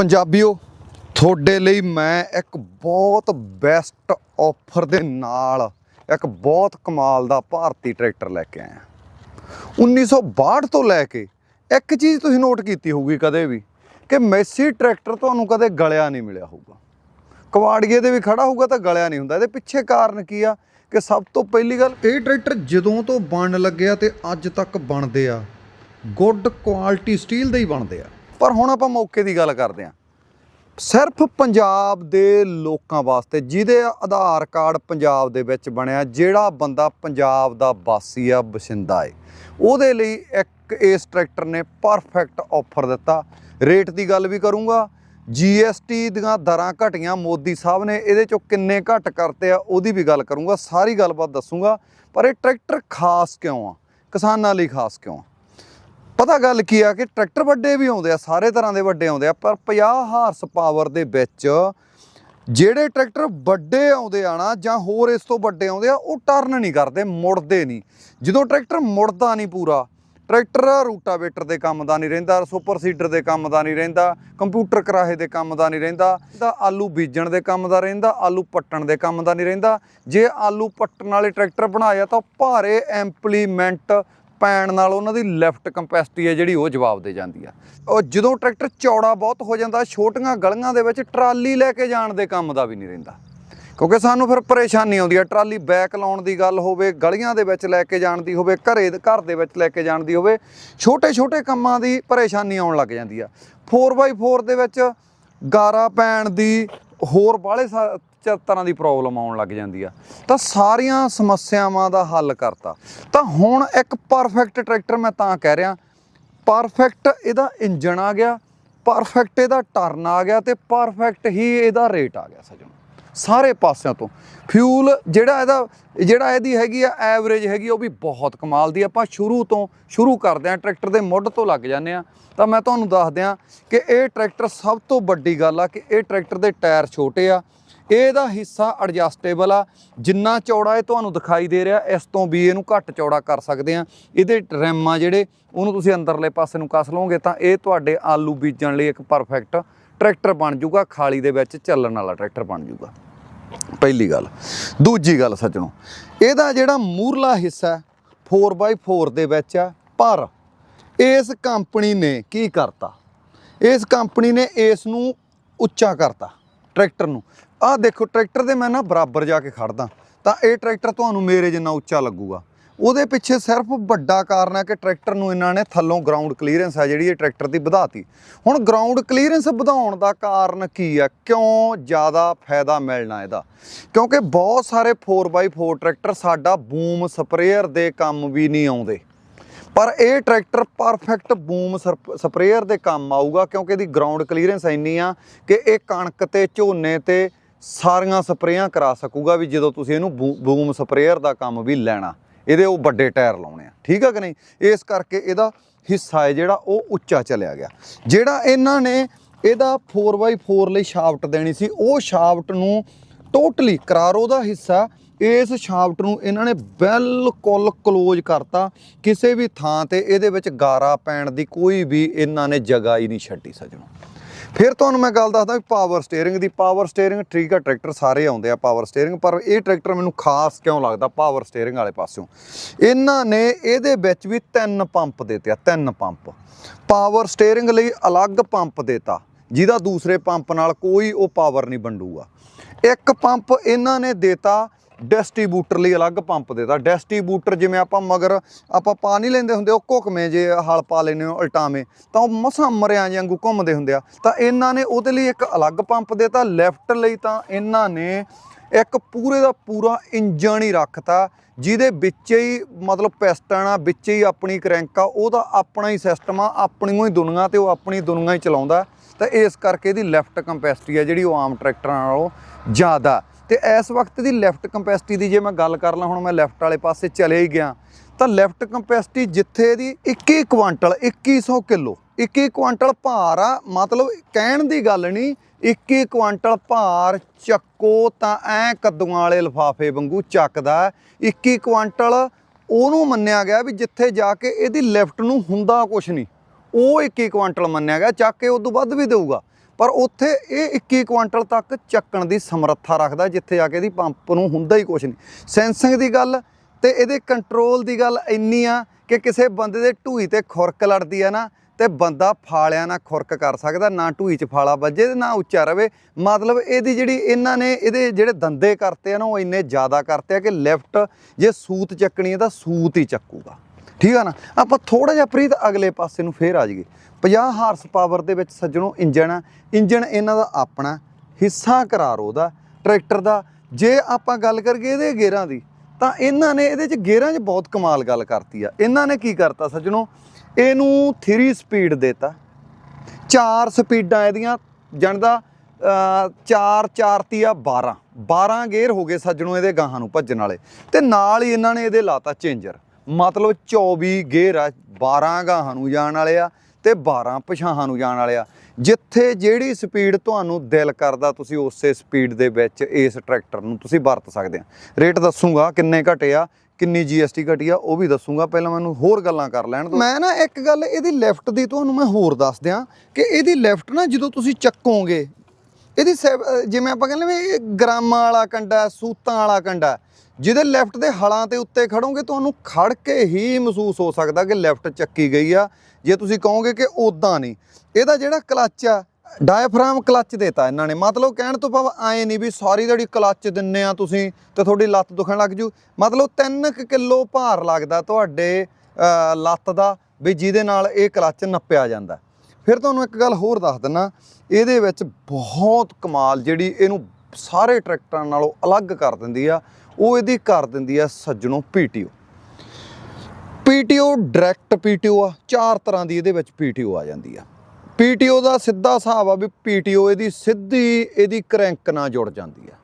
ਪੰਜਾਬੀਓ, ਤੁਹਾਡੇ ਲਈ ਮੈਂ ਇੱਕ ਬਹੁਤ ਬੈਸਟ ਆਫਰ ਦੇ ਨਾਲ ਇੱਕ ਬਹੁਤ ਕਮਾਲ ਦਾ ਭਾਰਤੀ ਟਰੈਕਟਰ ਲੈ ਕੇ ਆਇਆ। 1962 ਤੋਂ ਲੈ ਕੇ ਇੱਕ ਚੀਜ਼ ਤੁਸੀਂ ਨੋਟ ਕੀਤੀ ਹੋਊਗੀ ਕਦੇ ਵੀ, ਕਿ ਮੈਸੀ ਟਰੈਕਟਰ ਤੁਹਾਨੂੰ ਕਦੇ ਗਲਿਆ ਨਹੀਂ ਮਿਲਿਆ ਹੋਊਗਾ। ਕਵਾੜੀਏ ਦੇ ਵੀ ਖੜਾ ਹੋਊਗਾ ਤਾਂ ਗਲਿਆ ਨਹੀਂ ਹੁੰਦਾ। ਇਹਦੇ ਪਿੱਛੇ ਕਾਰਨ ਕੀ ਆ ਕਿ ਸਭ ਤੋਂ ਪਹਿਲੀ ਗੱਲ, ਇਹ ਟਰੈਕਟਰ ਜਦੋਂ ਤੋਂ ਬਣ ਲੱਗਿਆ ਤੇ ਅੱਜ ਤੱਕ ਬਣਦੇ ਆ। ਗੁੱਡ ਕੁਆਲਿਟੀ ਸਟੀਲ ਦੇ ਹੀ ਬਣਦੇ ਆ। ਪਰ ਹੁਣ ਆਪਾਂ ਮੌਕੇ ਦੀ ਗੱਲ ਕਰਦੇ ਆ ਸਿਰਫ ਪੰਜਾਬ ਦੇ ਲੋਕਾਂ ਵਾਸਤੇ ਜਿਹਦੇ ਆਧਾਰ ਕਾਰਡ ਪੰਜਾਬ ਦੇ ਵਿੱਚ ਬਣਿਆ, ਜਿਹੜਾ ਬੰਦਾ ਪੰਜਾਬ ਦਾ ਵਾਸੀ ਆ, ਬਸਿੰਦਾ ਏ। ਉਹਦੇ ਲਈ ਇੱਕ ਇਸ ਟਰੈਕਟਰ ਨੇ ਪਰਫੈਕਟ ਆਫਰ ਦਿੱਤਾ। ਰੇਟ ਦੀ ਗੱਲ ਵੀ ਕਰੂੰਗਾ। GST ਦੀਆਂ ਦਰਾਂ ਘਟੀਆਂ, ਮੋਦੀ ਸਾਹਿਬ ਨੇ ਇਹਦੇ ਚੋਂ ਕਿੰਨੇ ਘਟ ਕਰਤੇ ਆ, ਉਹਦੀ ਵੀ ਗੱਲ ਕਰੂੰਗਾ, ਸਾਰੀ ਗੱਲਬਾਤ ਦੱਸੂੰਗਾ। ਪਰ ਇਹ ਟਰੈਕਟਰ ਖਾਸ ਕਿਉਂ ਆ? ਕਿਸਾਨਾਂ ਲਈ ਖਾਸ ਕਿਉਂ ਆ? ਪਤਾ ਗੱਲ ਕੀ ਆ ਕਿ ਟਰੈਕਟਰ ਵੱਡੇ ਵੀ ਆਉਂਦੇ ਆ, ਸਾਰੇ ਤਰ੍ਹਾਂ ਦੇ ਵੱਡੇ ਆਉਂਦੇ ਆ, ਪਰ 50 ਹਾਰਸ ਪਾਵਰ ਦੇ ਵਿੱਚ ਜਿਹੜੇ ਟਰੈਕਟਰ ਵੱਡੇ ਆਉਂਦੇ ਆ ਨਾ ਜਾਂ ਹੋਰ ਇਸ ਤੋਂ ਵੱਡੇ ਆਉਂਦੇ ਆ, ਉਹ ਟਰਨ ਨਹੀਂ ਕਰਦੇ, ਮੁੜਦੇ ਨਹੀਂ। ਜਦੋਂ ਟਰੈਕਟਰ ਮੁੜਦਾ ਨਹੀਂ ਪੂਰਾ, ਟਰੈਕਟਰ ਰੂਟਾਵੇਟਰ ਦੇ ਕੰਮ ਦਾ ਨਹੀਂ ਰਹਿੰਦਾ, ਸੁਪਰ ਸੀਡਰ ਦੇ ਕੰਮ ਦਾ ਨਹੀਂ ਰਹਿੰਦਾ, ਕੰਪਿਊਟਰ ਕਰਾਹੇ ਦੇ ਕੰਮ ਦਾ ਨਹੀਂ ਰਹਿੰਦਾ ਤਾਂ ਆਲੂ ਬੀਜਣ ਦੇ ਕੰਮ ਦਾ ਰਹਿੰਦਾ, ਆਲੂ ਪੱਟਣ ਦੇ ਕੰਮ ਦਾ ਨਹੀਂ ਰਹਿੰਦਾ। ਜੇ ਆਲੂ ਪੱਟਣ ਵਾਲੇ ਟਰੈਕਟਰ ਬਣਾਇਆ ਤਾਂ ਭਾਰੇ ਐਂਪਲੀਮੈਂਟ ਪੈਣ ਨਾਲ ਉਹਨਾਂ ਦੀ ਲੈਫਟ ਕੰਪੈਸਿਟੀ ਹੈ ਜਿਹੜੀ ਉਹ ਜਵਾਬ ਦੇ ਜਾਂਦੀ ਆ। ਉਹ ਜਦੋਂ ਟਰੈਕਟਰ ਚੌੜਾ ਬਹੁਤ ਹੋ ਜਾਂਦਾ, ਛੋਟੀਆਂ ਗਲੀਆਂ ਦੇ ਵਿੱਚ ਟਰਾਲੀ ਲੈ ਕੇ ਜਾਣ ਦੇ ਕੰਮ ਦਾ ਵੀ ਨਹੀਂ ਰਹਿੰਦਾ। ਕਿਉਂਕਿ ਸਾਨੂੰ ਫਿਰ ਪਰੇਸ਼ਾਨੀ ਆਉਂਦੀ ਹੈ ਟਰਾਲੀ ਬੈਕ ਲਾਉਣ ਦੀ ਗੱਲ ਹੋਵੇ, ਗਲੀਆਂ ਦੇ ਵਿੱਚ ਲੈ ਕੇ ਜਾਣ ਦੀ ਹੋਵੇ, ਘਰੇ ਘਰ ਦੇ ਵਿੱਚ ਲੈ ਕੇ ਜਾਣ ਦੀ ਹੋਵੇ ਛੋਟੇ ਛੋਟੇ ਕੰਮਾਂ ਦੀ ਪਰੇਸ਼ਾਨੀ ਆਉਣ ਲੱਗ ਜਾਂਦੀ ਆ। 4x4 ਦੇ ਵਿੱਚ ਗਾਰਾ ਪੈਣ ਦੀ ਹੋਰ ਬਾਹਲੇ ਸਾ- ਤਰ੍ਹਾਂ ਦੀ ਪ੍ਰੋਬਲਮ ਆਉਣ ਲੱਗ ਜਾਂਦੀ ਆ। ਤਾਂ ਸਾਰੀਆਂ ਸਮੱਸਿਆਵਾਂ ਦਾ ਹੱਲ ਕਰਤਾ। ਤਾਂ ਹੁਣ ਇੱਕ ਪਰਫੈਕਟ ਟਰੈਕਟਰ ਮੈਂ ਤਾਂ ਕਹਿ ਰਿਹਾ ਪਰਫੈਕਟ ਇਹਦਾ ਇੰਜਣ ਆ ਗਿਆ ਪਰਫੈਕਟ ਇਹਦਾ ਟਰਨ ਆ ਗਿਆ ਤੇ ਪਰਫੈਕਟ ਹੀ ਇਹਦਾ ਰੇਟ ਆ ਗਿਆ ਸਜਣ ਸਾਰੇ ਪਾਸਿਆਂ ਤੋਂ। ਫਿਊਲ ਜਿਹੜਾ ਇਹਦਾ ਜਿਹੜਾ ਇਹਦੀ ਹੈਗੀ ਆ ਐਵਰੇਜ ਹੈਗੀ ਆ, ਉਹ ਵੀ ਬਹੁਤ ਕਮਾਲ ਦੀ ਆਪਾਂ ਸ਼ੁਰੂ ਤੋਂ ਸ਼ੁਰੂ ਕਰਦੇ ਆ ਟਰੈਕਟਰ ਦੇ ਮੁੱਢ ਤੋਂ ਲੱਗ ਜਾਂਦੇ ਆ। ਤਾਂ ਮੈਂ ਤੁਹਾਨੂੰ ਦੱਸ ਦਿਆਂ ਕਿ ਇਹ ਟਰੈਕਟਰ ਸਭ ਤੋਂ ਵੱਡੀ ਗੱਲ ਆ ਕਿ ਇਹ ਟਰੈਕਟਰ ਦੇ ਟਾਇਰ ਛੋਟੇ ਆ ਇਹਦਾ ਹਿੱਸਾ ਐਡਜਸਟੇਬਲ ਆ। ਜਿੰਨਾ ਚੌੜਾ ਇਹ ਤੁਹਾਨੂੰ ਦਿਖਾਈ ਦੇ ਰਿਹਾ ਇਸ ਤੋਂ ਵੀ ਇਹਨੂੰ ਘੱਟ ਚੌੜਾ ਕਰ ਸਕਦੇ ਆ। ਇਹਦੇ ਰਿਮ ਆ ਜਿਹੜੇ ਉਹਨੂੰ ਤੁਸੀਂ ਅੰਦਰਲੇ ਪਾਸੇ ਨੂੰ ਕੱਸ ਲਓਗੇ ਤਾਂ ਇਹ ਤੁਹਾਡੇ ਆਲੂ ਬੀਜਣ ਲਈ ਇੱਕ ਪਰਫੈਕਟ ਟਰੈਕਟਰ ਬਣ ਜਾਊਗਾ। ਖਾਲੀ ਦੇ ਵਿੱਚ ਚੱਲਣ ਵਾਲਾ ਟਰੈਕਟਰ ਬਣ ਜਾਊਗਾ। ਪਹਿਲੀ ਗੱਲ। ਦੂਜੀ ਗੱਲ ਸੱਜਣੋ ਇਹਦਾ ਜਿਹੜਾ ਮੂਰਲਾ ਹਿੱਸਾ ਹੈ, 4x4 ਦੇ ਵਿੱਚ ਆ ਪਰ ਇਸ ਕੰਪਨੀ ਨੇ ਕੀ ਕਰਤਾ? ਇਸ ਕੰਪਨੀ ਨੇ ਇਸ ਨੂੰ ਉੱਚਾ ਕਰਤਾ ਟਰੈਕਟਰ ਨੂੰ। ਆਹ ਦੇਖੋ, ਟਰੈਕਟਰ ਦੇ ਮੈਂ ਨਾ ਬਰਾਬਰ ਜਾ ਕੇ ਖੜਦਾ। ਤਾਂ ਇਹ ਟਰੈਕਟਰ ਤੁਹਾਨੂੰ ਮੇਰੇ ਜਿੰਨਾ ਉੱਚਾ ਲੱਗੂਗਾ। ਉਹਦੇ ਪਿੱਛੇ ਸਿਰਫ ਵੱਡਾ ਕਾਰਨ ਹੈ ਕਿ ਟਰੈਕਟਰ ਨੂੰ ਇਹਨਾਂ ਨੇ ਥੱਲੋਂ ਗਰਾਊਂਡ ਕਲੀਅਰੈਂਸ ਹੈ, ਜਿਹੜੀ ਇਹ ਟਰੈਕਟਰ ਦੀ ਵਧਾਤੀ। ਹੁਣ ਗਰਾਊਂਡ ਕਲੀਅਰੈਂਸ ਵਧਾਉਣ ਦਾ ਕਾਰਨ ਕੀ ਆ ਕਿਉਂ ਜ਼ਿਆਦਾ ਫਾਇਦਾ ਮਿਲਣਾ ਇਹਦਾ? ਕਿਉਂਕਿ ਬਹੁਤ ਸਾਰੇ 4x4 ਟਰੈਕਟਰ ਸਾਡਾ ਬੂਮ ਸਪਰੇਅਰ ਦੇ ਕੰਮ ਵੀ ਨਹੀਂ ਆਉਂਦੇ। ਪਰ ਇਹ ਟਰੈਕਟਰ ਪਰਫੈਕਟ ਬੂਮ ਸਰਪ- ਸਪਰੇਅਰ ਦੇ ਕੰਮ ਆਊਗਾ, ਕਿਉਂਕਿ ਇਹਦੀ ਗਰਾਊਂਡ ਕਲੀਅਰੈਂਸ ਇੰਨੀ ਆ ਕਿ ਇਹ ਕਣਕ ਤੇ, ਝੋਨੇ ਤੇ ਸਾਰੀਆਂ ਸਪਰੇਆਂ ਕਰਾ ਸਕੂਗਾ ਵੀ ਜਦੋਂ ਤੁਸੀਂ ਇਹਨੂੰ ਬੂ- ਬੂਮ ਸਪਰੇਅਰ ਦਾ ਕੰਮ ਵੀ ਲੈਣਾ। ਇਹਦੇ ਉਹ ਵੱਡੇ ਟਾਇਰ ਲਾਉਣੇ ਆ। ਠੀਕ ਆ ਕਿ ਨਹੀਂ? ਇਸ ਕਰਕੇ ਇਹਦਾ ਹਿੱਸਾ ਹੈ ਜਿਹੜਾ ਉਹ ਉੱਚਾ ਚਲਿਆ ਗਿਆ। ਜਿਹੜਾ ਇਹਨਾਂ ਨੇ ਇਹਦਾ 4x4 ਲਈ ਸ਼ਾਫਟ ਦੇਣੀ ਸੀ, ਉਹ ਸ਼ਾਫਟ ਨੂੰ ਟੋਟਲੀ ਕਰਾਰੋ ਦਾ ਹਿੱਸਾ। ਇਸ ਸ਼ਾਫਟ ਨੂੰ ਇਹਨਾਂ ਨੇ ਬਿਲਕੁਲ ক্লোਜ਼ ਕਰਤਾ। ਕਿਸੇ ਵੀ ਥਾਂ ਤੇ ਇਹਦੇ ਵਿੱਚ ਗਾਰਾ ਪੈਣ ਦੀ ਕੋਈ ਵੀ ਇਹਨਾਂ ਨੇ ਜਗ੍ਹਾ ਹੀ ਨਹੀਂ ਛੱਡੀ ਸਜਣੋ। ਫਿਰ ਤੁਹਾਨੂੰ ਮੈਂ ਗੱਲ ਦੱਸਦਾ ਵੀ ਪਾਵਰ ਸਟੀਅਰਿੰਗ ਦੀ ਪਾਵਰ ਸਟੀਅਰਿੰਗ ਠੀਕ ਆ ਟਰੈਕਟਰ ਸਾਰੇ ਆਉਂਦੇ ਆ ਪਾਵਰ ਸਟੀਅਰਿੰਗ ਪਰ ਇਹ ਟਰੈਕਟਰ ਮੈਨੂੰ ਖਾਸ ਕਿਉਂ ਲੱਗਦਾ ਪਾਵਰ ਸਟੀਅਰਿੰਗ ਵਾਲੇ ਪਾਸਿਓਂ? ਇਹਨਾਂ ਨੇ ਇਹਦੇ ਵਿੱਚ ਵੀ ਤਿੰਨ ਪੰਪ ਦਿੱਤੇ ਆ, ਤਿੰਨ ਪੰਪ ਪਾਵਰ ਸਟੀਅਰਿੰਗ ਲਈ ਅਲੱਗ ਪੰਪ ਦਿੱਤਾ, ਜਿਹਦਾ ਦੂਸਰੇ ਪੰਪ ਨਾਲ ਕੋਈ ਉਹ ਪਾਵਰ ਨਹੀਂ ਵੰਡੂਗਾ। ਇੱਕ ਪੰਪ ਇਹਨਾਂ ਨੇ ਦਿੱਤਾ ਡਿਸਟ੍ਰੀਬਿਊਟਰ ਲਈ ਅਲੱਗ ਪੰਪ ਦੇਤਾ। ਡਿਸਟ੍ਰੀਬਿਊਟਰ ਜਿਵੇਂ ਆਪਾਂ ਮਗਰ ਆਪਾਂ ਪਾ ਨਹੀਂ ਲੈਂਦੇ ਹੁੰਦੇ, ਉਹ ਘੁਕਮੇ ਜੇ ਹਲ ਪਾ ਲੈਨੇ ਹੋ, ਉਲਟਾਵੇਂ, ਤਾਂ ਉਹ ਮਸਾਂ ਮਰਿਆਂ ਵਾਂਗੂ ਘੁੰਮਦੇ ਹੁੰਦੇ ਆ। ਤਾਂ ਇਹਨਾਂ ਨੇ ਉਹਦੇ ਲਈ ਇੱਕ ਅਲੱਗ ਪੰਪ ਦੇਤਾ, ਲੈਫਟ ਲਈ ਤਾਂ ਇਹਨਾਂ ਨੇ ਇੱਕ ਪੂਰੇ ਦਾ ਪੂਰਾ ਇੰਜਣ ਹੀ ਰੱਖਤਾ, ਜਿਹਦੇ ਵਿੱਚ ਹੀ ਮਤਲਬ ਪਿਸਟਨ ਆ ਵਿੱਚ ਹੀ ਆਪਣੀ ਕਰੈਂਕ ਆ, ਉਹਦਾ ਆਪਣਾ ਹੀ ਸਿਸਟਮ ਆ ਆਪਣੀ ਹੀ ਦੁਨੀਆ ਤੇ ਉਹ ਆਪਣੀ ਦੁਨੀਆ ਹੀ ਚਲਾਉਂਦਾ। ਤਾਂ ਇਸ ਕਰਕੇ ਇਹਦੀ ਲੈਫਟ ਕੰਪੈਸਿਟੀ ਆ ਜਿਹੜੀ ਉਹ ਆਮ ਟਰੈਕਟਰਾਂ ਨਾਲੋਂ ਜ਼ਿਆਦਾ। ਤੇ ਇਸ ਵਕਤ ਦੀ ਲੈਫਟ ਕੰਪੈਸਿਟੀ ਦੀ ਜੇ ਮੈਂ ਗੱਲ ਕਰ ਲਾਂ, ਹੁਣ ਮੈਂ ਲੈਫਟ ਵਾਲੇ ਪਾਸੇ ਚਲੇ ਹੀ ਗਿਆ, ਤਾਂ ਲੈਫਟ ਕੰਪੈਸਿਟੀ ਜਿੱਥੇ ਦੀ 21 ਕੁਆਂਟਲ 2100 ਕਿਲੋ 21 ਕੁਆਂਟਲ ਭਾਰ ਆ, ਮਤਲਬ ਕਹਿਣ ਦੀ ਗੱਲ ਨਹੀਂ 21 ਕੁਆਂਟਲ ਭਾਰ ਚੱਕੋ ਤਾਂ ਐ ਕੱਦੂਆਂ ਵਾਲੇ ਲਿਫਾਫੇ ਵਾਂਗੂ ਚੱਕਦਾ 21 ਕੁਆਂਟਲ ਉਹਨੂੰ ਮੰਨਿਆ ਗਿਆ ਵੀ ਜਿੱਥੇ ਜਾ ਕੇ ਇਹਦੀ ਲੈਫਟ ਨੂੰ ਹੁੰਦਾ ਕੁਛ ਨਹੀਂ, ਉਹ 21 ਕੁਆਂਟਲ ਮੰਨਿਆ ਗਿਆ, ਚੱਕ ਕੇ ਉਦੋਂ ਵੱਧ ਵੀ ਦੇਊਗਾ। ਪਰ ਉੱਥੇ ਇਹ 21 ਕੁਇੰਟਲ ਤੱਕ ਚੱਕਣ ਦੀ ਸਮਰੱਥਾ ਰੱਖਦਾ, ਜਿੱਥੇ ਜਾ ਕੇ ਇਹਦੀ ਪੰਪ ਨੂੰ ਹੁੰਦਾ ਹੀ ਕੁਝ ਨਹੀਂ। ਸੈਂਸਿੰਗ ਦੀ ਗੱਲ ਤੇ ਇਹਦੇ ਕੰਟਰੋਲ ਦੀ ਗੱਲ ਇੰਨੀ ਆ ਕਿ ਕਿਸੇ ਬੰਦੇ ਦੇ ਢੂਈ ਤੇ ਖੁਰਕ ਲੜਦੀ ਆ ਨਾ, ਤੇ ਬੰਦਾ ਫਾਲਿਆਂ ਨਾਲ ਖੁਰਕ ਕਰ ਸਕਦਾ, ਨਾ ਢੂਈ 'ਚ ਫਾਲਾ ਵੱਜੇ ਤੇ ਨਾ ਉੱਚਾ ਰਵੇ। ਮਤਲਬ ਇਹਦੀ ਜਿਹੜੀ ਇਹਨਾਂ ਨੇ ਇਹਦੇ ਜਿਹੜੇ ਦੰਦੇ ਕਰਤੇ ਆ ਨਾ, ਉਹ ਇੰਨੇ ਜ਼ਿਆਦਾ ਕਰਤੇ ਆ ਕਿ ਲੈਫਟ ਜੇ ਸੂਤ ਚੱਕਣੀ ਹੈ ਤਾਂ ਸੂਤ ਹੀ ਚੱਕੂਗਾ। ਠੀਕ ਆ ਨਾ? ਆਪਾਂ ਥੋੜਾ ਜਿਹਾ ਪ੍ਰੀਤ ਅਗਲੇ ਪਾਸੇ ਨੂੰ ਫੇਰ ਆ ਜਾਈਏ। 50 ਹਾਰਸ ਪਾਵਰ ਦੇ ਵਿੱਚ ਸੱਜਣੋ ਇੰਜਣ ਆ। ਇੰਜਣ ਇਹਨਾਂ ਦਾ ਆਪਣਾ ਹਿੱਸਾ ਕਰਾਰ ਉਹਦਾ, ਟਰੈਕਟਰ ਦਾ। ਜੇ ਆਪਾਂ ਗੱਲ ਕਰੀਏ ਇਹਦੇ ਗੇਅਰਾਂ ਦੀ, ਤਾਂ ਇਹਨਾਂ ਨੇ ਇਹਦੇ ਚ ਗੇਅਰਾਂ 'ਚ ਬਹੁਤ ਕਮਾਲ ਗੱਲ ਕਰਤੀ ਆ। ਇਹਨਾਂ ਨੇ ਕੀ ਕਰਤਾ ਸੱਜਣੋ? ਇਹਨੂੰ 3 ਸਪੀਡ ਦੇਤਾ। ਚਾਰ ਸਪੀਡਾਂ ਇਹਦੀਆਂ ਜਣਦਾ 4 4 ਤੀਆ 12 12 ਗੇਅਰ ਹੋ ਗਏ ਸੱਜਣੋ ਇਹਦੇ ਗਾਹਾਂ ਨੂੰ ਭੱਜਣ ਵਾਲੇ। ਤੇ ਨਾਲ ਹੀ ਇਹਨਾਂ ਨੇ ਇਹਦੇ ਲਾਤਾ ਚੇਂਜਰ। ਮਤਲਬ 24 ਗੇਰ ਆ 12 ਗਾਹਾਂ ਨੂੰ ਜਾਣ ਵਾਲੇ ਆ ਤੇ 12 ਪਛਾਹਾਂ ਨੂੰ ਜਾਣ ਵਾਲੇ ਆ। ਜਿੱਥੇ ਜਿਹੜੀ ਸਪੀਡ ਤੁਹਾਨੂੰ ਦਿਲ ਕਰਦਾ ਤੁਸੀਂ ਉਸੇ ਸਪੀਡ ਦੇ ਵਿੱਚ ਇਸ ਟਰੈਕਟਰ ਨੂੰ ਤੁਸੀਂ ਵਰਤ ਸਕਦੇ ਆ। ਰੇਟ ਦੱਸੂਗਾ ਕਿੰਨੇ ਘਟੇ ਆ, ਕਿੰਨੀ GST ਘਟੀ ਆ, ਉਹ ਵੀ ਦੱਸੂਗਾ। ਪਹਿਲਾਂ ਮੈਨੂੰ ਹੋਰ ਗੱਲਾਂ ਕਰ ਲੈਣ ਦਿਓ। ਮੈਂ ਨਾ ਇੱਕ ਗੱਲ ਇਹਦੀ ਲੈਫਟ ਦੀ ਤੁਹਾਨੂੰ ਮੈਂ ਹੋਰ ਦੱਸ ਦਿਆਂ ਕਿ ਇਹਦੀ ਲੈਫਟ ਨਾ ਜਦੋਂ ਤੁਸੀਂ ਚੱਕੋਗੇ ਇਹਦੀ ਸੈ- ਜਿਵੇਂ ਆਪਾਂ ਕਹਿੰਦੇ ਵੀ ਇਹ ਗ੍ਰਾਮਾਂ ਵਾਲਾ ਕੰਡਾ ਸੂਤਾਂ ਵਾਲਾ ਕੰਡਾ ਜਿਹਦੇ ਲੈਫਟ ਦੇ ਹਲਾਂ ਤੇ ਉੱਤੇ ਖੜੋਗੇ ਤੁਹਾਨੂੰ ਖੜ ਕੇ ਹੀ ਮਹਿਸੂਸ ਹੋ ਸਕਦਾ ਕਿ ਲੈਫਟ ਚੱਕੀ ਗਈ ਆ। ਜੇ ਤੁਸੀਂ ਕਹੋਗੇ ਕਿ ਉਦਾਂ ਨਹੀਂ, ਇਹਦਾ ਜਿਹੜਾ ਕਲੱਚ ਆ ਡਾਇਫਰਾਮ ਕਲੱਚ ਦੇਤਾ ਇਹਨਾਂ ਨੇ। ਮਤਲਬ ਕਹਿਣ ਤੋਂ ਭਾਵ ਐ ਨਹੀਂ ਵੀ ਸਾਰੀ ਤੁਹਾਡੀ ਕਲੱਚ ਦਿੰਨੇ ਆ ਤੁਸੀਂ ਤੇ ਤੁਹਾਡੀ ਲੱਤ ਦੁਖਣ ਲੱਗ ਜੂ। ਮਤਲਬ 3 ਕਿਲੋ ਭਾਰ ਲੱਗਦਾ ਤੁਹਾਡੇ ਲੱਤ ਦਾ ਵੀ ਜਿਹਦੇ ਨਾਲ ਇਹ ਕਲੱਚ ਨੱਪਿਆ ਜਾਂਦਾ। ਫਿਰ ਤੁਹਾਨੂੰ ਇੱਕ ਗੱਲ ਹੋਰ ਦੱਸ ਦਿੰਨਾ, ਇਹਦੇ ਵਿੱਚ ਬਹੁਤ ਕਮਾਲ ਜਿਹੜੀ ਇਹਨੂੰ ਸਾਰੇ ਟਰੈਕਟਰਾਂ ਨਾਲੋਂ ਅਲੱਗ ਕਰ ਦਿੰਦੀ ਆ, ਉਹ ਇਹਦੀ ਕਰ ਦਿੰਦੀ ਆ ਸੱਜਣੋ ਪੀਟੀਓ ਪੀਟੀਓ ਡਾਇਰੈਕਟ ਪੀਟੀਓ ਆ, ਚਾਰ ਤਰ੍ਹਾਂ ਦੀ ਇਹਦੇ ਵਿੱਚ ਪੀਟੀਓ ਆ ਜਾਂਦੀ ਆ। ਪੀਟੀਓ ਦਾ ਸਿੱਧਾ ਹਿਸਾਬ ਆ ਵੀ ਪੀਟੀਓ ਇਹਦੀ ਸਿੱਧੀ ਇਹਦੀ ਕਰੈਂਕ ਨਾਲ ਜੁੜ ਜਾਂਦੀ ਆ।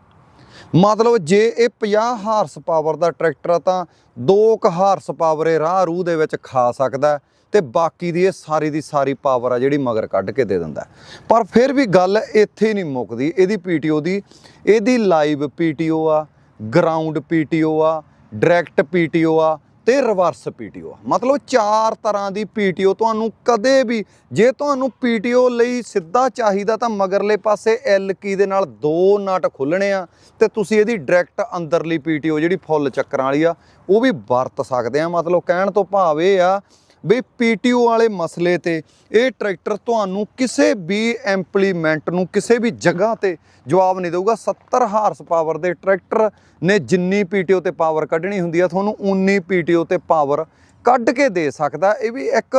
ਮਤਲਬ ਜੇ ਇਹ 50 ਹਾਰਸ ਪਾਵਰ ਦਾ ਟਰੈਕਟਰ ਆ ਤਾਂ 2 ਕ ਹਾਰਸ ਪਾਵਰ ਇਹ ਰਾਹ ਰੂਹ ਦੇ ਵਿੱਚ ਖਾ ਸਕਦਾ ਤੇ ਬਾਕੀ ਦੀ ਇਹ ਸਾਰੀ ਦੀ ਸਾਰੀ ਪਾਵਰ ਆ ਜਿਹੜੀ ਮਗਰ ਕੱਢ ਕੇ ਦੇ ਦਿੰਦਾ। ਪਰ ਫਿਰ ਵੀ ਗੱਲ ਇੱਥੇ ਨਹੀਂ ਮੁੱਕਦੀ। ਇਹਦੀ ਪੀਟੀਓ ਦੀ, ਇਹਦੀ ਲਾਈਵ ਪੀਟੀਓ ਆ ਗਰਾਊਂਡ ਪੀਟੀਓ ਆ ਡਾਇਰੈਕਟ ਪੀਟੀਓ ਆ ਤੇ ਰਿਵਰਸ ਪੀਟੀਓ ਆ। ਮਤਲਬ ਚਾਰ ਤਰ੍ਹਾਂ ਦੀ ਪੀਟੀਓ ਤੁਹਾਨੂੰ ਕਦੇ ਵੀ, ਜੇ ਤੁਹਾਨੂੰ ਪੀਟੀਓ ਲਈ ਸਿੱਧਾ ਚਾਹੀਦਾ ਤਾਂ ਮਗਰਲੇ ਪਾਸੇ ਐਲ ਕੀ ਦੇ ਨਾਲ ਦੋ ਨਟ ਖੁੱਲਣੇ ਆ ਤੇ ਤੁਸੀਂ ਇਹਦੀ ਡਾਇਰੈਕਟ ਅੰਦਰਲੀ ਪੀਟੀਓ ਜਿਹੜੀ ਫੁੱਲ ਚੱਕਰਾਂ ਵਾਲੀ ਆ, ਉਹ ਵੀ ਵਰਤ ਸਕਦੇ ਆ। ਮਤਲਬ ਕਹਿਣ ਤੋਂ ਭਾਵ ਇਹ ਆ ਵੀ ਪੀਟੀਓ ਵਾਲੇ ਮਸਲੇ ਤੇ ਇਹ ਟਰੈਕਟਰ ਤੁਹਾਨੂੰ ਕਿਸੇ ਵੀ ਇੰਪਲੀਮੈਂਟ ਨੂੰ ਕਿਸੇ ਵੀ ਜਗ੍ਹਾ ਤੇ ਜਵਾਬ ਨਹੀਂ ਦੇਊਗਾ। 70 ਹਾਰਸ ਪਾਵਰ ਦੇ ਟਰੈਕਟਰ ਨੇ ਜਿੰਨੀ ਪੀਟੀਓ ਤੇ ਪਾਵਰ ਕੱਢਣੀ ਹੁੰਦੀ ਆ, ਤੁਹਾਨੂੰ ਉਨੀ ਪੀਟੀਓ ਤੇ ਪਾਵਰ ਕੱਢ ਕੇ ਦੇ ਸਕਦਾ। ਇਹ ਵੀ ਇੱਕ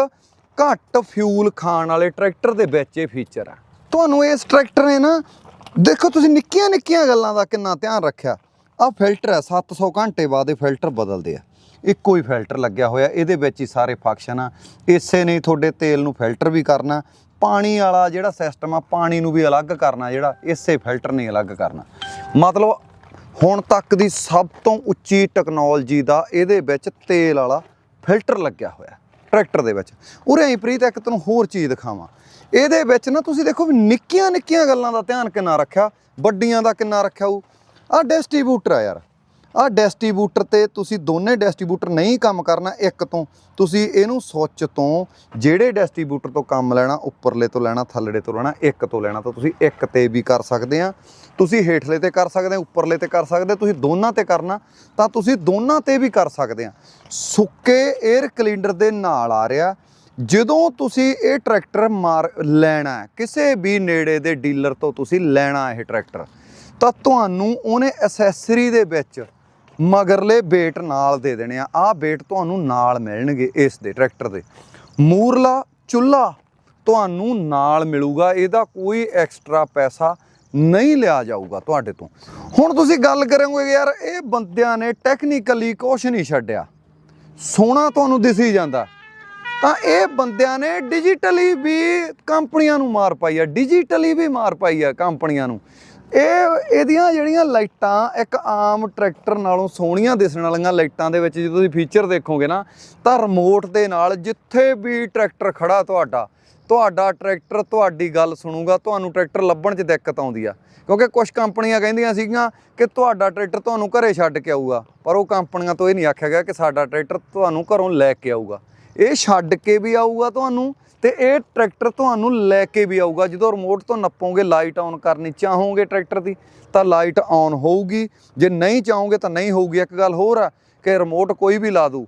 ਘੱਟ ਫਿਊਲ ਖਾਣ ਵਾਲੇ ਟਰੈਕਟਰ ਦੇ ਵਿੱਚ ਇਹ ਫੀਚਰ ਆ। ਤੁਹਾਨੂੰ ਇਸ ਟਰੈਕਟਰ ਨੇ ਨਾ, ਦੇਖੋ ਤੁਸੀਂ ਨਿੱਕੀਆਂ ਨਿੱਕੀਆਂ ਗੱਲਾਂ ਦਾ ਕਿੰਨਾ ਧਿਆਨ ਰੱਖਿਆ। ਆ ਫਿਲਟਰ ਹੈ 700 ਘੰਟੇ ਬਾਅਦ ਇਹ ਫਿਲਟਰ ਬਦਲਦੇ ਆ। ਇੱਕੋ ਹੀ ਫਿਲਟਰ ਲੱਗਿਆ ਹੋਇਆ, ਇਹਦੇ ਵਿੱਚ ਹੀ ਸਾਰੇ ਫੰਕਸ਼ਨ ਆ। ਇਸੇ ਨੇ ਤੁਹਾਡੇ ਤੇਲ ਨੂੰ ਫਿਲਟਰ ਵੀ ਕਰਨਾ, ਪਾਣੀ ਵਾਲਾ ਜਿਹੜਾ ਸਿਸਟਮ ਆ, ਪਾਣੀ ਨੂੰ ਵੀ ਅਲੱਗ ਕਰਨਾ ਜਿਹੜਾ, ਇਸੇ ਫਿਲਟਰ ਨੇ ਅਲੱਗ ਕਰਨਾ। ਮਤਲਬ ਹੁਣ ਤੱਕ ਦੀ ਸਭ ਤੋਂ ਉੱਚੀ ਟੈਕਨੋਲੋਜੀ ਦਾ ਇਹਦੇ ਵਿੱਚ ਤੇਲ ਵਾਲਾ ਫਿਲਟਰ ਲੱਗਿਆ ਹੋਇਆ, ਟਰੈਕਟਰ ਦੇ ਵਿੱਚ। ਉਰੇ ਹੀ ਪ੍ਰੀਤ, ਇੱਕ ਤੈਨੂੰ ਹੋਰ ਚੀਜ਼ ਦਿਖਾਵਾਂ। ਇਹਦੇ ਵਿੱਚ ਨਾ ਤੁਸੀਂ ਦੇਖੋ ਵੀ ਨਿੱਕੀਆਂ ਨਿੱਕੀਆਂ ਗੱਲਾਂ ਦਾ ਧਿਆਨ ਕਿੰਨਾ ਰੱਖਿਆ, ਵੱਡੀਆਂ ਦਾ ਕਿੰਨਾ ਰੱਖਿਆ ਉਹ ਆਹ ਡਿਸਟ੍ਰੀਬਿਊਟਰ ਆ ਯਾਰ। ਆਹ ਡਿਸਟ੍ਰੀਬਿਊਟਰ ਤੇ ਤੁਸੀਂ ਦੋਨੇ ਡਿਸਟ੍ਰੀਬਿਊਟਰ ਨਹੀਂ ਕੰਮ ਕਰਨਾ ਇੱਕ ਤੋਂ। ਤੁਸੀਂ ਇਹਨੂੰ ਸੁੱਚ ਤੋਂ ਜਿਹੜੇ ਡਿਸਟ੍ਰੀਬਿਊਟਰ ਤੋਂ ਕੰਮ ਲੈਣਾ, ਉੱਪਰਲੇ ਤੋਂ ਲੈਣਾ, ਥੱਲੜੇ ਤੋਂ ਲੈਣਾ, ਇੱਕ ਤੋਂ ਲੈਣਾ, ਤਾਂ ਤੁਸੀਂ ਇੱਕ ਤੇ ਵੀ ਕਰ ਸਕਦੇ ਆ। ਤੁਸੀਂ ਹੇਠਲੇ ਤੇ ਕਰ ਸਕਦੇ ਆ, ਉੱਪਰਲੇ ਤੇ ਕਰ ਸਕਦੇ ਤੁਸੀਂ ਦੋਨਾਂ ਤੇ ਕਰਨਾ, ਤਾਂ ਤੁਸੀਂ ਦੋਨਾਂ ਤੇ ਵੀ ਕਰ ਸਕਦੇ ਆ। ਸੁੱਕੇ 에ਅਰ ਕਲੀਨਰ ਦੇ ਨਾਲ ਆ ਰਿਹਾ। ਜਦੋਂ ਤੁਸੀਂ ਇਹ ਟਰੈਕਟਰ ਮਾਰ ਲੈਣਾ ਕਿਸੇ ਵੀ ਨੇੜੇ ਦੇ ਡੀਲਰ ਤੋਂ ਤੁਸੀਂ ਲੈਣਾ ਇਹ ਟਰੈਕਟਰ, ਤਾਂ ਤੁਹਾਨੂੰ ਉਹਨੇ ਐਸੈਸਰੀ ਦੇ ਵਿੱਚ ਮਗਰਲੇ ਬੇਟ ਨਾਲ ਦੇ ਦੇਣੇ ਆ। ਆਹ ਬੇਟ ਤੁਹਾਨੂੰ ਨਾਲ ਮਿਲਣਗੇ ਇਸ ਦੇ ਟਰੈਕਟਰ ਦੇ। ਮੂਰਲਾ ਚੁੱਲਾ ਤੁਹਾਨੂੰ ਨਾਲ ਮਿਲੂਗਾ, ਇਹਦਾ ਕੋਈ ਐਕਸਟਰਾ ਪੈਸਾ ਨਹੀਂ ਲਿਆ ਜਾਊਗਾ ਤੁਹਾਡੇ ਤੋਂ। ਹੁਣ ਤੁਸੀਂ ਗੱਲ ਕਰੋਗੇ ਯਾਰ ਇਹ ਬੰਦਿਆਂ ਨੇ ਟੈਕਨੀਕਲੀ ਕੁਛ ਨਹੀਂ ਛੱਡਿਆ। ਸੋਹਣਾ ਤੁਹਾਨੂੰ ਦਿਸੀ ਜਾਂਦਾ। ਤਾਂ ਇਹ ਬੰਦਿਆਂ ਨੇ ਡਿਜੀਟਲੀ ਵੀ ਕੰਪਨੀਆਂ ਨੂੰ ਮਾਰ ਪਾਈ ਆ ਡਿਜੀਟਲੀ ਵੀ ਮਾਰ ਪਾਈ ਆ ਕੰਪਨੀਆਂ ਨੂੰ। ਇਹ, ਇਹਦੀਆਂ ਜਿਹੜੀਆਂ ਲਾਈਟਾਂ ਇੱਕ ਆਮ ਟਰੈਕਟਰ ਨਾਲੋਂ ਸੋਹਣੀਆਂ ਦਿਸਣ ਵਾਲੀਆਂ ਲਾਈਟਾਂ ਦੇ ਵਿੱਚ ਜੇ ਤੁਸੀਂ ਫੀਚਰ ਦੇਖੋਗੇ ਨਾ, ਤਾਂ ਰਿਮੋਟ ਦੇ ਨਾਲ ਜਿੱਥੇ ਵੀ ਟਰੈਕਟਰ ਖੜਾ ਤੁਹਾਡਾ ਤੁਹਾਡਾ ਟਰੈਕਟਰ ਤੁਹਾਡੀ ਗੱਲ ਸੁਣੂਗਾ, ਤੁਹਾਨੂੰ ਟਰੈਕਟਰ ਲੱਭਣ 'ਚ ਦਿੱਕਤ ਆਉਂਦੀ ਆ। ਕਿਉਂਕਿ ਕੁਝ ਕੰਪਨੀਆਂ ਕਹਿੰਦੀਆਂ ਸੀਗੀਆਂ ਕਿ ਤੁਹਾਡਾ ਟਰੈਕਟਰ ਤੁਹਾਨੂੰ ਘਰੇ ਛੱਡ ਕੇ ਆਊਗਾ, ਪਰ ਉਹ ਕੰਪਨੀਆਂ ਤੋਂ ਇਹ ਨਹੀਂ ਆਖਿਆ ਗਿਆ ਕਿ ਸਾਡਾ ਟਰੈਕਟਰ ਤੁਹਾਨੂੰ ਘਰੋਂ ਲੈ ਕੇ ਆਊਗਾ। ਇਹ ਛੱਡ ਕੇ ਵੀ ਆਊਗਾ ਤੁਹਾਨੂੰ ਤੇ ਇਹ ਟਰੈਕਟਰ ਤੁਹਾਨੂੰ ਲੈ ਕੇ ਵੀ ਆਊਗਾ। ਜਦੋਂ ਰਿਮੋਟ ਤੋਂ ਨੱਪੋਗੇ ਲਾਈਟ ਆਨ ਕਰਨੀ ਚਾਹੋਗੇ ਟਰੈਕਟਰ ਦੀ, ਤਾਂ ਲਾਈਟ ਆਨ ਹੋਊਗੀ। ਜੇ ਨਹੀਂ ਚਾਹੋਗੇ ਤਾਂ ਨਹੀਂ ਹੋਊਗੀ। ਇੱਕ ਗੱਲ ਹੋਰ ਆ ਕਿ ਰਿਮੋਟ ਕੋਈ ਵੀ ਲਾ ਦੂ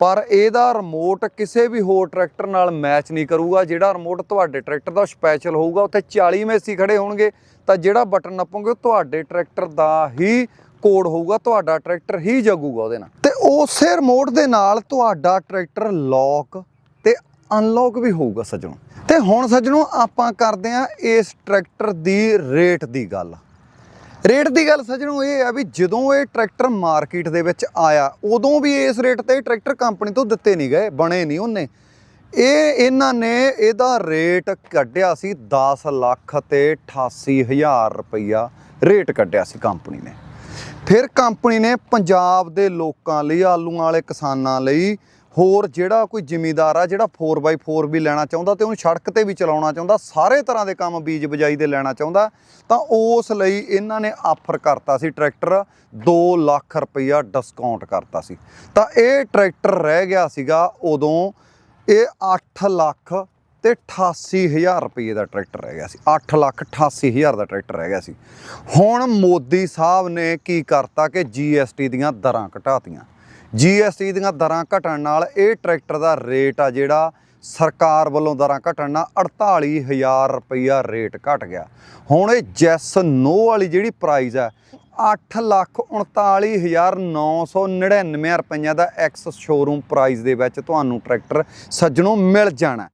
ਪਰ ਇਹਦਾ ਰਿਮੋਟ ਕਿਸੇ ਵੀ ਹੋਰ ਟਰੈਕਟਰ ਨਾਲ ਮੈਚ ਨਹੀਂ ਕਰੂਗਾ। ਜਿਹੜਾ ਰਿਮੋਟ ਤੁਹਾਡੇ ਟਰੈਕਟਰ ਦਾ ਸਪੈਸ਼ਲ ਹੋਊਗਾ, ਉੱਥੇ 40 ਮੈਸੀ ਖੜੇ ਹੋਣਗੇ, ਤਾਂ ਜਿਹੜਾ ਬਟਨ ਨੱਪੋਗੇ ਉਹ ਤੁਹਾਡੇ ਟਰੈਕਟਰ ਦਾ ਹੀ ਕੋਡ ਹੋਊਗਾ, ਤੁਹਾਡਾ ਟਰੈਕਟਰ ਹੀ ਜਗੂਗਾ ਉਹਦੇ ਨਾਲ। ਤੇ ਉਸੇ ਰਿਮੋਟ ਦੇ ਨਾਲ ਤੁਹਾਡਾ ਟਰੈਕਟਰ ਲੌਕ ਤੇ ਅਨਲੌਕ ਵੀ ਹੋਊਗਾ ਸੱਜਣੋ। ਤੇ ਹੁਣ ਸੱਜਣੋ ਆਪਾਂ ਕਰਦੇ ਆਂ ਇਸ ਟਰੈਕਟਰ ਦੀ ਰੇਟ ਦੀ ਗੱਲ। ਰੇਟ ਦੀ ਗੱਲ ਸੱਜਣੋ ਇਹ ਆ ਵੀ ਜਦੋਂ ਇਹ ਟਰੈਕਟਰ ਮਾਰਕੀਟ ਦੇ ਵਿੱਚ ਆਇਆ, ਉਦੋਂ ਵੀ ਇਸ ਰੇਟ ਤੇ ਟਰੈਕਟਰ ਕੰਪਨੀ ਤੋਂ ਦਿੱਤੇ ਨਹੀਂ ਗਏ, ਬਣੇ ਨਹੀਂ ਉਹਨੇ। ਇਹ ਇਹਨਾਂ ਨੇ ਇਹਦਾ ਰੇਟ ਕੱਢਿਆ ਸੀ 10 ਲੱਖ ਤੇ 88000 ਰੁਪਈਆ ਰੇਟ ਕੱਢਿਆ ਸੀ ਕੰਪਨੀ ਨੇ। ਫਿਰ ਕੰਪਨੀ ਨੇ ਪੰਜਾਬ ਦੇ ਲੋਕਾਂ ਲਈ, ਆਲੂਆਂ ਵਾਲੇ ਕਿਸਾਨਾਂ ਲਈ ਹੋਰ ਜਿਹੜਾ ਕੋਈ ਜ਼ਿਮੀਦਾਰ ਆ, ਜਿਹੜਾ 4x4 ਵੀ ਲੈਣਾ ਚਾਹੁੰਦਾ ਤੇ ਉਹਨੂੰ ਸੜਕ ਤੇ ਵੀ ਚਲਾਉਣਾ ਚਾਹੁੰਦਾ, ਸਾਰੇ ਤਰ੍ਹਾਂ ਦੇ ਕੰਮ ਬੀਜ ਬਜਾਈ ਦੇ ਲੈਣਾ ਚਾਹੁੰਦਾ, ਤਾਂ ਉਸ ਲਈ ਇਹਨਾਂ ਨੇ ਆਫਰ ਕਰਤਾ ਸੀ ਟਰੈਕਟਰ 2 ਲੱਖ ਰੁਪਈਆ ਡਿਸਕਾਊਂਟ ਕਰਤਾ ਸੀ। ਤਾਂ ਇਹ ਟਰੈਕਟਰ ਰਹਿ ਗਿਆ ਸੀਗਾ ਉਦੋਂ, ਇਹ 8 ਲੱਖ ਤੇ 88000 ਰੁਪਏ ਦਾ ਟਰੈਕਟਰ ਰਹਿ ਗਿਆ ਸੀ। 8 ਲੱਖ 88000 ਦਾ ਟਰੈਕਟਰ ਰਹਿ ਗਿਆ ਸੀ। ਹੁਣ ਮੋਦੀ ਸਾਹਿਬ ਨੇ ਕੀ ਕਰਤਾ ਕਿ GST ਦੀਆਂ ਦਰਾਂ ਘਟਾਤੀਆਂ। GST ਦੀਆਂ ਦਰਾਂ ਘਟਣ ਨਾਲ ਇਹ ਟਰੈਕਟਰ ਦਾ ਰੇਟ ਆ ਜਿਹੜਾ ਸਰਕਾਰ ਵੱਲੋਂ ਦਰਾਂ ਘਟਣ ਨਾਲ 48000 ਰੁਪਈਆ ਰੇਟ ਘਟ ਗਿਆ। ਹੁਣ ਇਹ ਜੈਸ ਨੋ ਵਾਲੀ ਜਿਹੜੀ ਪ੍ਰਾਈਸ ਹੈ 8,39,999 ਰੁਪਈਆ ਦਾ ਐਕਸ ਸ਼ੋਰੂਮ ਪ੍ਰਾਈਸ ਦੇ ਵਿੱਚ ਤੁਹਾਨੂੰ ਟਰੈਕਟਰ ਸੱਜਣੋਂ ਮਿਲ ਜਾਣਾ।